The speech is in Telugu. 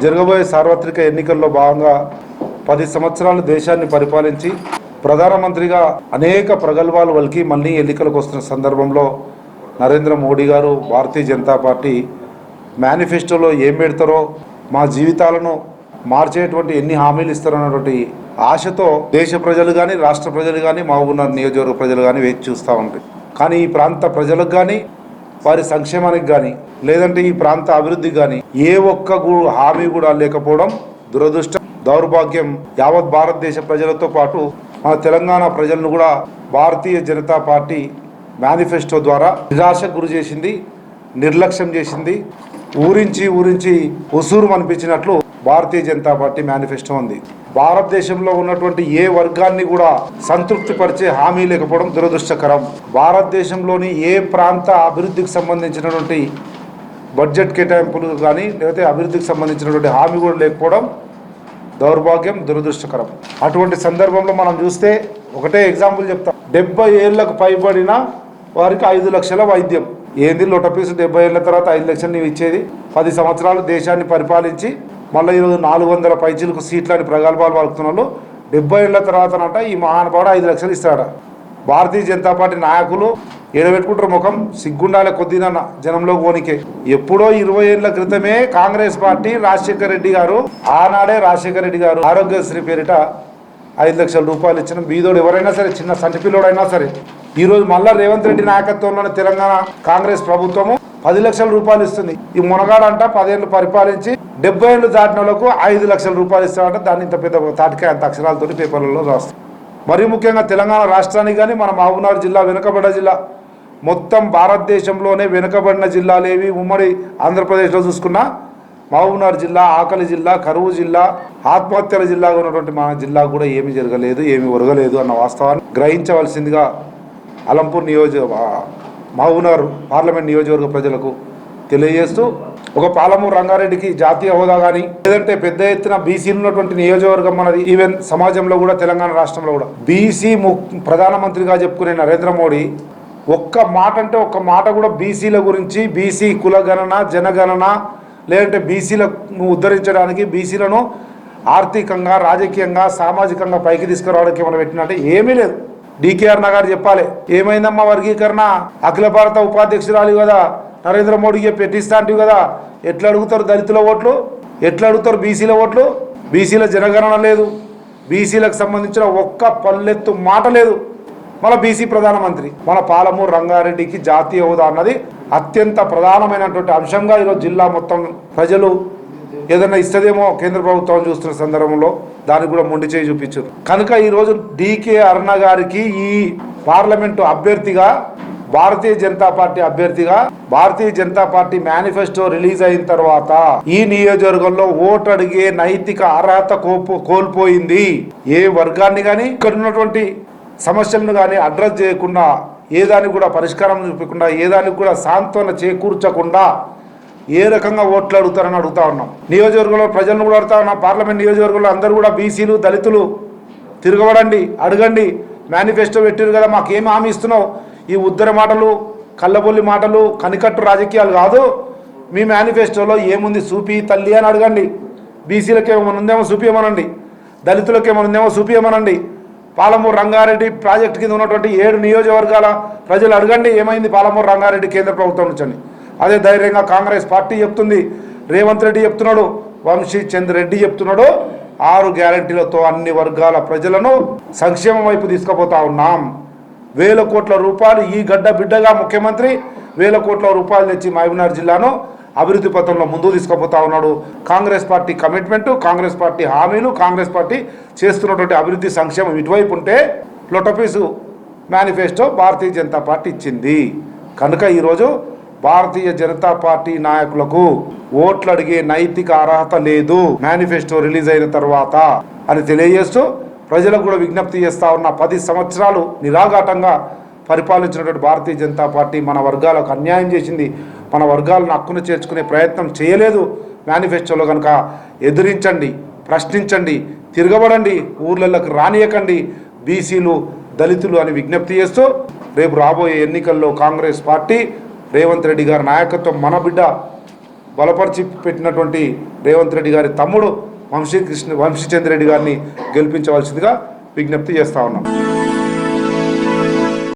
జరగబోయే సార్వత్రిక ఎన్నికల్లో భాగంగా పది సంవత్సరాలు దేశాన్ని పరిపాలించి ప్రధానమంత్రిగా అనేక ప్రగల్భాలు వలికి మళ్ళీ ఎన్నికలకు వస్తున్న సందర్భంలో నరేంద్ర మోడీ గారు భారతీయ జనతా పార్టీ మేనిఫెస్టోలో ఏం పెడతారో మా జీవితాలను మార్చేటువంటి ఎన్ని హామీలు ఇస్తారన్నటువంటి ఆశతో దేశ ప్రజలు కానీ రాష్ట్ర ప్రజలు కానీ మా ఉన్న నియోజకవర్గ ప్రజలు కానీ వేచి చూస్తూ ఉంటాయి కానీ ఈ ప్రాంత ప్రజలకు కానీ వారి సంక్షేమానికి కానీ లేదంటే ఈ ప్రాంత అభివృద్ధికి కానీ ఏ ఒక్క హామీ కూడా లేకపోవడం దురదృష్టం. దౌర్భాగ్యం యావత్ భారతదేశ ప్రజలతో పాటు మన తెలంగాణ ప్రజలను కూడా భారతీయ జనతా పార్టీ మేనిఫెస్టో ద్వారా నిరాశకు గురి చేసింది నిర్లక్ష్యం చేసింది ఊరించి ఊరించి ఉసూరు అనిపించినట్లు భారతీయ జనతా పార్టీ మేనిఫెస్టో ఉంది. భారతదేశంలో ఉన్నటువంటి ఏ వర్గాన్ని కూడా సంతృప్తి పరిచే హామీ లేకపోవడం దురదృష్టకరం. భారతదేశంలోని ఏ ప్రాంత అభివృద్ధికి సంబంధించినటువంటి బడ్జెట్ కేటాయింపులు కానీ లేకపోతే అభివృద్ధికి సంబంధించినటువంటి హామీ కూడా లేకపోవడం దౌర్భాగ్యం దురదృష్టకరం. అటువంటి సందర్భంలో మనం చూస్తే ఒకటే ఎగ్జాంపుల్ చెప్తాం. డెబ్బై ఏళ్ళకు పైబడిన వారికి ఐదు లక్షల వైద్యం. ఏంది లొటపీసు డెబ్బై ఏళ్ళ తర్వాత ఐదు లక్షలు నీవు ఇచ్చేది? పది సంవత్సరాలు దేశాన్ని పరిపాలించి మళ్ళీ ఈరోజు నాలుగు వందల పైచీలకు సీట్లని ప్రగల్భాలు పలుకుతున్నారు. డెబ్బై ఏళ్ళ తర్వాతనంట ఈ మహానుభావుడు ఐదు లక్షలు ఇస్తాడు భారతీయ జనతా పార్టీ నాయకులు ఏడబెట్టుకుంటారు ముఖం సిగ్గుండాలే కొద్దిన జనంలో కోనికే ఎప్పుడో ఇరవై ఏళ్ళ క్రితమే కాంగ్రెస్ పార్టీ రాజశేఖర రెడ్డి గారు ఆనాడే రాజశేఖర రెడ్డి గారు ఆరోగ్యశ్రీ పేరిట ఐదు లక్షల రూపాయలు ఇచ్చిన బీదోడు ఎవరైనా సరే చిన్న సంటి పిల్లోడైనా సరే. ఈరోజు మళ్ళా రేవంత్ రెడ్డి నాయకత్వంలోని తెలంగాణ కాంగ్రెస్ ప్రభుత్వము పది లక్షల రూపాయలు ఇస్తుంది. ఈ మునగాడంట పదేళ్ళు పరిపాలించి డెబ్బై ఏళ్ళు దాటిన వాళ్ళకు ఐదు లక్షల రూపాయలు ఇస్తామంటే దాన్ని ఇంత పెద్ద తాటికాయ అంత అక్షరాలతోటి పేపర్లలో రాస్తాం. మరీ ముఖ్యంగా తెలంగాణ రాష్ట్రానికి కానీ మన మహబూబ్నగర్ జిల్లా వెనుకబడ్డ జిల్లా. మొత్తం భారతదేశంలోనే వెనుకబడిన జిల్లాలేవి. ఉమ్మడి ఆంధ్రప్రదేశ్లో చూసుకున్నా మహబూబ్నగర్ జిల్లా ఆకలి జిల్లా కరువు జిల్లా ఆత్మహత్యల జిల్లాగా ఉన్నటువంటి మన జిల్లా కూడా ఏమి జరగలేదు ఏమీ ఒరగలేదు అన్న వాస్తవాన్ని గ్రహించవలసిందిగా అలంపూర్ నియోజక మహబూబ్నగర్ పార్లమెంట్ నియోజకవర్గ ప్రజలకు తెలియజేస్తూ ఒక పాలమూరు రంగారెడ్డికి జాతీయ హోదా కానీ లేదంటే పెద్ద ఎత్తున బీసీలు ఉన్నటువంటి నియోజకవర్గం మనది ఈవెన్ సమాజంలో కూడా తెలంగాణ రాష్ట్రంలో కూడా. బీసీ ము ప్రధానమంత్రిగా చెప్పుకునే నరేంద్ర మోడీ ఒక్క మాట అంటే ఒక్క మాట కూడా బీసీల గురించి బీసీ కులగణన జనగణన లేదంటే బీసీలను ఉద్ధరించడానికి బీసీలను ఆర్థికంగా రాజకీయంగా సామాజికంగా పైకి తీసుకురావడానికి మనం పెట్టినట్టే ఏమీ లేదు. డికేఆర్ నగర్ చెప్పాలి ఏమైందమ్మా వర్గీకరణ? అఖిల భారత ఉపాధ్యక్షురాలు కదా నరేంద్ర మోడీకి పెట్టిస్తా అంటివి కదా ఎట్లా అడుగుతారు దళితుల ఓట్లు? ఎట్లా అడుగుతారు బీసీల ఓట్లు? బీసీల జనగణన లేదు బీసీలకు సంబంధించిన ఒక్క పల్లెత్తు మాట లేదు. మన బీసీ ప్రధానమంత్రి మన పాలమూరు రంగారెడ్డికి జాతీయ హోదా అన్నది అత్యంత ప్రధానమైనటువంటి అంశంగా ఈరోజు జిల్లా మొత్తం ప్రజలు ఏదైనా ఇస్తుందేమో కేంద్ర ప్రభుత్వం చూస్తున్న సందర్భంలో దానికి కూడా మొండి చేయి చూపించారు కనుక ఈరోజు డికే అరుణ గారికి ఈ పార్లమెంటు అభ్యర్థిగా భారతీయ జనతా పార్టీ అభ్యర్థిగా Bharatiya Janata party manifesto release అయిన తర్వాత ఈ నియోజకవర్గంలో ఓటు అడిగే నైతిక అర్హత కోల్పో కోల్పోయింది. ఏ వర్గాన్ని కానీ ఇక్కడ ఉన్నటువంటి సమస్యలను కానీ అడ్రస్ చేయకుండా ఏ దానికి కూడా పరిష్కారం చూపకుండా ఏ దానికి కూడా సాంత్వన చేకూర్చకుండా ఏ రకంగా ఓట్లు అడుగుతారని అడుగుతా ఉన్నాం. నియోజకవర్గంలో ప్రజలను కూడా అడుగుతా ఉన్నాం. పార్లమెంట్ నియోజకవర్గంలో అందరూ కూడా బీసీలు దళితులు తిరగబడండి అడగండి. మేనిఫెస్టో పెట్టారు కదా మాకేం హామీ ఇస్తున్నావు? ఈ ఉద్దర మాటలు కళ్ళబొల్లి మాటలు కనికట్టు రాజకీయాలు కాదు. మీ మేనిఫెస్టోలో ఏముంది చూపి తల్లి అని అడగండి. బీసీలకు ఏమైనా ఉందేమో చూపించమనండి దళితులకు ఏమైనా ఉందేమో చూపించమనండి పాలమూరు రంగారెడ్డి ప్రాజెక్టు కింద ఉన్నటువంటి ఏడు నియోజకవర్గాల ప్రజలు అడగండి ఏమైంది పాలమూరు రంగారెడ్డి కేంద్ర ప్రభుత్వం నుంచండి అదే ధైర్యంగా కాంగ్రెస్ పార్టీ చెప్తుంది. రేవంత్ రెడ్డి చెప్తున్నాడు వంశీ చంద్ర రెడ్డి చెప్తున్నాడు ఆరు గ్యారంటీలతో అన్ని వర్గాల ప్రజలను సంక్షేమం వైపు తీసుకుపోతా ఉన్నాం. వేల కోట్ల రూపాయలు ఈ గడ్డ బిడ్డగా ముఖ్యమంత్రి వేల కోట్ల రూపాయలు తెచ్చి మహబూబ్నగర్ జిల్లాను అభివృద్ధి పథంలో ముందుకు తీసుకుపోతా ఉన్నాడు. Congress party commitment Congress party హామీలు కాంగ్రెస్ పార్టీ చేస్తున్నటువంటి అభివృద్ధి సంక్షేమం ఇటువైపు ఉంటే లొటపీసు మేనిఫెస్టో భారతీయ జనతా పార్టీ ఇచ్చింది. కనుక ఈరోజు భారతీయ జనతా పార్టీ నాయకులకు ఓట్లు అడిగే నైతిక అర్హత లేదు. మేనిఫెస్టో రిలీజ్ అయిన తర్వాత అని తెలియజేస్తూ ప్రజలకు కూడా విజ్ఞప్తి చేస్తా ఉన్న పది సంవత్సరాలు నిరాఘాటంగా పరిపాలించినటువంటి భారతీయ జనతా పార్టీ మన వర్గాలకు అన్యాయం చేసింది. మన వర్గాలను హక్కును చేర్చుకునే ప్రయత్నం చేయలేదు. మేనిఫెస్టోలో కనుక ఎదిరించండి ప్రశ్నించండి తిరగబడండి ఊర్లలోకి రానియకండి బీసీలు దళితులు అని విజ్ఞప్తి చేస్తూ రేపు రాబోయే ఎన్నికల్లో కాంగ్రెస్ పార్టీ రేవంత్ రెడ్డి గారి నాయకత్వం మన బిడ్డ బలపరిచి పెట్టినటువంటి రేవంత్ రెడ్డి గారి తమ్ముడు వంశీ కృష్ణ వంశీచంద్ర రెడ్డి గారిని గెలిపించవలసిందిగా విజ్ఞప్తి చేస్తా ఉన్నాం.